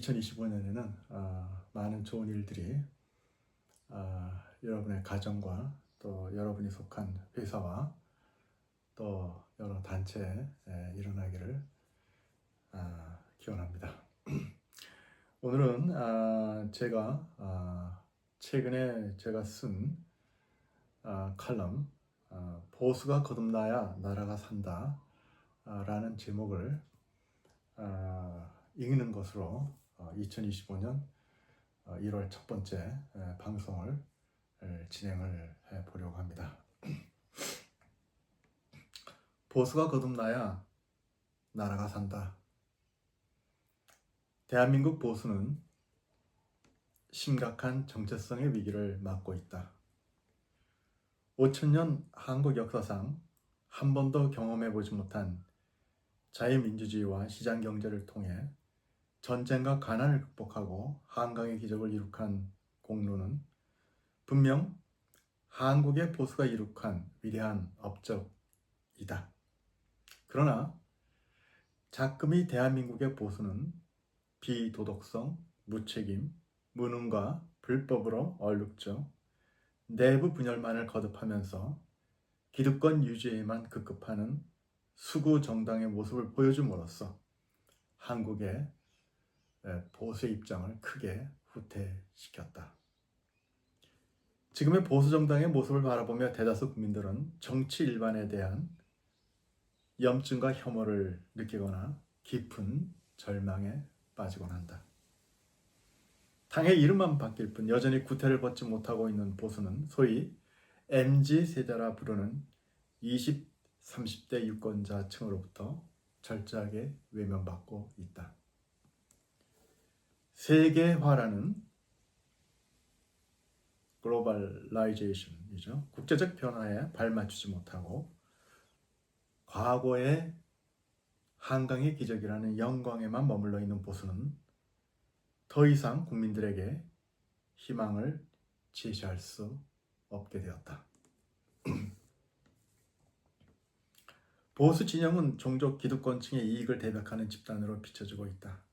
2025년에는 아, 많은 좋은 일들이 아, 여러분의 가정과 또 여러분이 속한 회사와 또 여러 단체에 에, 일어나기를 아, 기원합니다. 오늘은 아, 제가 아, 최근에 제가 쓴 아, 칼럼 아, 보수가 거듭나야 나라가 산다 아, 라는 제목을 아, 읽는 것으로 어, 2025년 1월 첫 번째 에, 방송을 에, 진행을 해 보려고 합니다. 보수가 거듭나야 나라가 산다. 대한민국 보수는 심각한 정체성의 위기를 맞고 있다. 5천년 한국 역사상 한 번도 경험해 보지 못한 자유민주주의와 시장 경제를 통해 전쟁과 가난을 극복하고 한강의 기적을 이룩한 공로는 분명 한국의 보수가 이룩한 위대한 업적이다. 그러나 자금이 대한민국의 보수는 비도덕성, 무책임, 무능과 불법으로 얼룩져 내부 분열만을 거듭하면서 기득권 유지에만 급급하는 수구 정당의 모습을 보여줌으로써 한국의 보수의 입장을 크게 후퇴시켰다. 지금의 보수 정당의 모습을 바라보며 대다수 국민들은 정치 일반에 대한 염증과 혐오를 느끼거나 깊은 절망에 빠지곤 한다. 당의 이름만 바뀔 뿐 여전히 구태를 벗지 못하고 있는 보수는 소위 MZ 세대라 부르는 20, 30대 유권자층으로부터 절저하게 외면받고 있다. 세계화라는 글로벌라이제이션이죠. 국제적 변화에 발맞추지 못하고 과거의 한강의 기적이라는 영광에만 머물러 있는 보수는 더 이상 국민들에게 희망을 제시할 수 없게 되었다. 보수 진영은 종족 기득권층의 이익을 대백하는 집단으로 비춰지고 있다.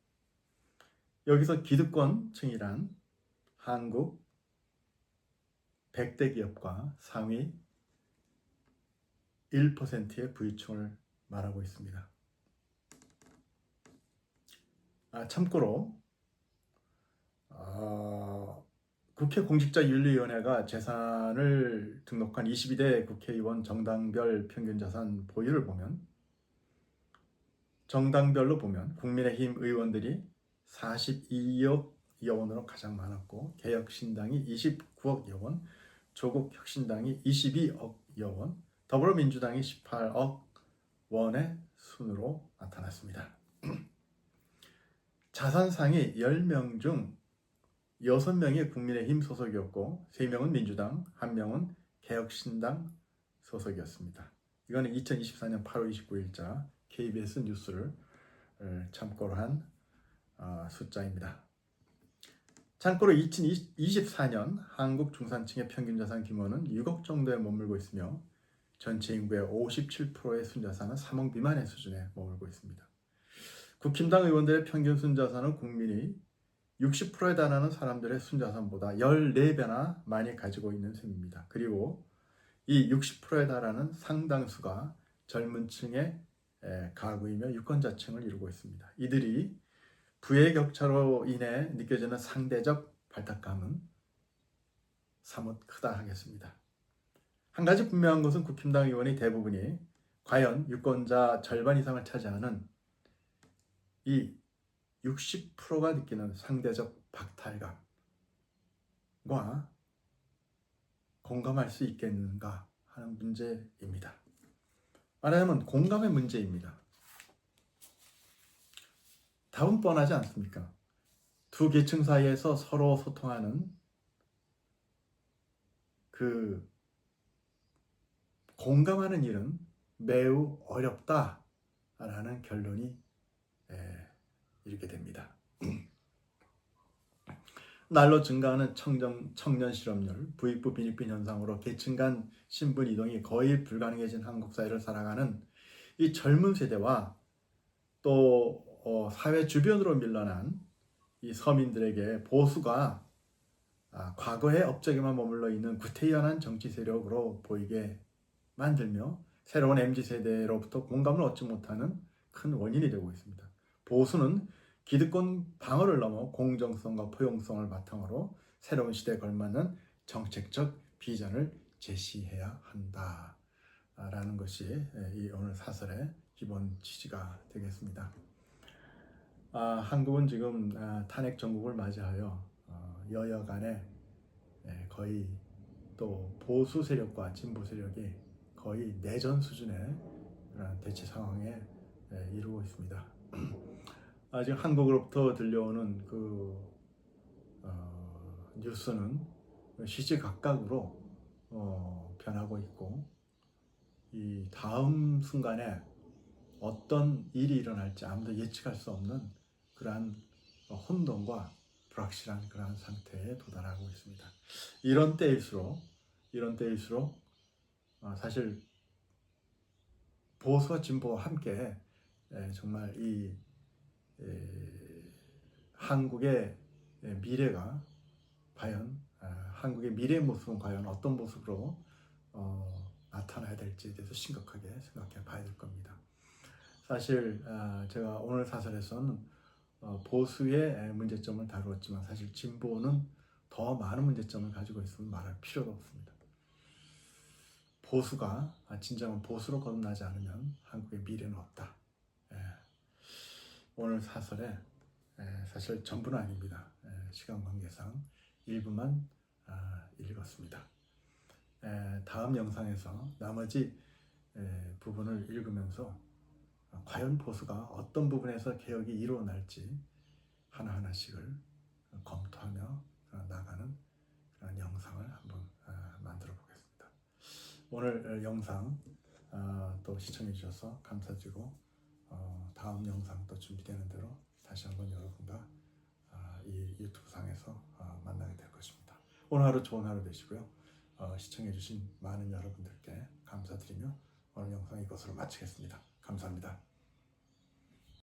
여기서 기득권층이란 한국 100대 기업과 상위 1%의 부유층을 말하고 있습니다. 아, 참고로 어, 국회 공직자윤리위원회가 재산을 등록한 22대 국회의원 정당별 평균 자산 보유를 보면 정당별로 보면 국민의힘 의원들이 42억 여원으로 가장 많았고 개혁신당이 29억 여원, 조국혁신당이 22억 여원, 더불어민주당이 18억 원의 순으로 나타났습니다. 자산상이 10명 중 6명이 국민의힘 소속이었고 3명은 민주당, 1명은 개혁신당 소속이었습니다. 이거는 2024년 8월 29일자 KBS 뉴스를 참고로 한 어, 숫자입니다. 참고로 2024년 한국 중산층의 평균 자산 규모는 6억 정도에 머물고 있으며 전체 인구의 57%의 순자산은 3억 미만의 수준에 머물고 있습니다. 국힘당 의원들의 평균 순자산은 국민이 60%에 달하는 사람들의 순자산보다 14배나 많이 가지고 있는 셈입니다. 그리고 이 60%에 달하는 상당수가 젊은 층의 가구이며 유권자층을 이루고 있습니다. 이들이 부의 격차로 인해 느껴지는 상대적 발탁감은 사뭇 크다 하겠습니다. 한 가지 분명한 것은 국힘당 의원이 대부분이 과연 유권자 절반 이상을 차지하는 이 60%가 느끼는 상대적 박탈감과 공감할 수 있겠는가 하는 문제입니다. 말하자면 공감의 문제입니다. 답은 뻔하지 않습니까? 두 계층 사이에서 서로 소통하는 그 공감하는 일은 매우 어렵다라는 결론이 이르게 됩니다. 날로 증가하는 청정, 청년 실업률, 부익부 빈익빈 현상으로 계층 간 신분 이동이 거의 불가능해진 한국 사회를 살아가는 이 젊은 세대와 또 어, 사회 주변으로 밀려난 이 서민들에게 보수가 아, 과거의 업적에만 머물러 있는 구태연한 정치 세력으로 보이게 만들며 새로운 MZ 세대로부터 공감을 얻지 못하는 큰 원인이 되고 있습니다. 보수는 기득권 방어를 넘어 공정성과 포용성을 바탕으로 새로운 시대에 걸맞는 정책적 비전을 제시해야 한다라는 것이 예, 이 오늘 사설의 기본 취지가 되겠습니다. 아, 한국은 지금 아, 탄핵 정국을 맞이하여 어, 여야 간에 예, 거의 또 보수 세력과 진보 세력이 거의 내전 수준의 대치 상황에 예, 이르고 있습니다. 아직 한국으로부터 들려오는 그 어, 뉴스는 시시각각으로 어, 변하고 있고 이 다음 순간에 어떤 일이 일어날지 아무도 예측할 수 없는 그러한 혼돈과 불확실한 그러한 상태에 도달하고 있습니다. 이런 때일수록 이런 때일수록 어, 사실 보수와 진보와 함께 에, 정말 이 에, 한국의 에, 미래가 과연 아, 한국의 미래의 모습은 과연 어떤 모습으로 어, 나타나야 될지에 대해서 심각하게 생각해 봐야 될 겁니다. 사실 아, 제가 오늘 사설에서는 어, 보수의 문제점을 다루었지만 사실 진보는 더 많은 문제점을 가지고 있으면 말할 필요도 없습니다. 보수가 아, 진정한 보수로 거듭나지 않으면 한국의 미래는 없다. 예. 오늘 사설에 예, 사실 전부는 아닙니다. 예, 시간 관계상 일부만 아, 읽었습니다. 예, 다음 영상에서 나머지 예, 부분을 읽으면서 아, 과연 보수가 어떤 부분에서 개혁이 이루어날지 하나하나씩을 검토하며 어, 나가는 그런 영상을 한번 아, 만들어 보겠습니다. 오늘 어, 영상 아, 또 시청해 주셔서 감사드리고 어, 다음 영상 또 준비되는 대로 다시 한번 여러분과 아, 이 유튜브 상에서 아, 만나게 될 것입니다. 오늘 하루 좋은 하루 되시고요. 어, 시청해 주신 많은 여러분들께 감사드리며 오늘 영상 이것으로 마치겠습니다. 감사합니다.